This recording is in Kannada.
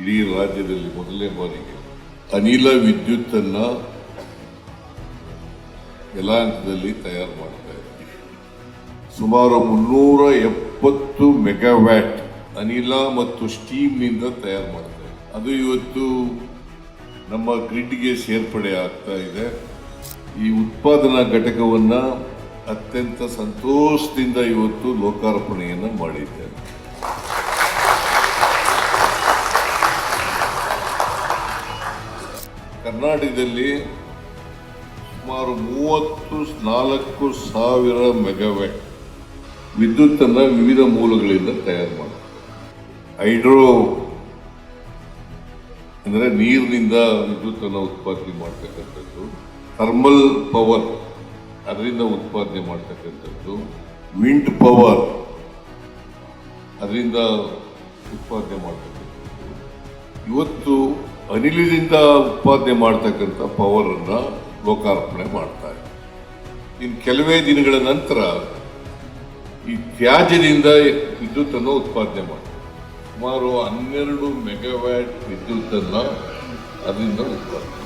ಇಡೀ ರಾಜ್ಯದಲ್ಲಿ ಮೊದಲನೇ ಬಾರಿಗೆ ಅನಿಲ ವಿದ್ಯುತ್ತನ್ನು ಎಲ್ಲ ಹಂತದಲ್ಲಿ ತಯಾರು ಮಾಡ್ತಾ ಇದ್ದೀವಿ. ಸುಮಾರು ಮುನ್ನೂರ ಎಪ್ಪತ್ತು ಮೆಗಾವ್ಯಾಟ್ ಅನಿಲ ಮತ್ತು ಸ್ಟೀಮ್ನಿಂದ ತಯಾರು ಮಾಡ್ತಾ ಇದ್ದೀವಿ. ಅದು ಇವತ್ತು ನಮ್ಮ ಗ್ರಿಡ್ಗೆ ಸೇರ್ಪಡೆ ಆಗ್ತಾ ಇದೆ. ಈ ಉತ್ಪಾದನಾ ಘಟಕವನ್ನ ಅತ್ಯಂತ ಸಂತೋಷದಿಂದ ಇವತ್ತು ಲೋಕಾರ್ಪಣೆಯನ್ನು ಮಾಡಿದ್ದೇವೆ. ಕರ್ನಾಟಕದಲ್ಲಿ ಸುಮಾರು ಮೂವತ್ತು ನಾಲ್ಕು ಸಾವಿರ ಮೆಗಾವ್ಯಾಟ್ ವಿದ್ಯುತ್ತನ್ನು ವಿವಿಧ ಮೂಲಗಳಿಂದ ತಯಾರು ಮಾಡ್ತಾರೆ. ಹೈಡ್ರೋ ಅಂದರೆ ನೀರಿನಿಂದ ವಿದ್ಯುತ್ತನ್ನು ಉತ್ಪಾದನೆ ಮಾಡ್ತಕ್ಕಂಥದ್ದು, ಥರ್ಮಲ್ ಪವರ್ ಅದರಿಂದ ಉತ್ಪಾದನೆ ಮಾಡ್ತಕ್ಕಂಥದ್ದು, ವಿಂಡ್ ಪವರ್ ಅದರಿಂದ ಉತ್ಪಾದನೆ ಮಾಡ್ತಕ್ಕಂಥದ್ದು. ಇವತ್ತು ಅನಿಲದಿಂದ ಉತ್ಪಾದನೆ ಮಾಡ್ತಕ್ಕಂಥ ಪವರನ್ನು ಲೋಕಾರ್ಪಣೆ ಮಾಡ್ತಾರೆ ಇನ್ನು ಕೆಲವೇ ದಿನಗಳ ನಂತರ ಈ ತ್ಯಾಜ್ಯದಿಂದ ವಿದ್ಯುತ್ತನ್ನು ಉತ್ಪಾದನೆ ಮಾಡ್ತಾರೆ. ಸುಮಾರು ಹನ್ನೆರಡು ಮೆಗಾವ್ಯಾಟ್ ವಿದ್ಯುತ್ತನ್ನು ಅದರಿಂದ ಉತ್ಪಾದನೆ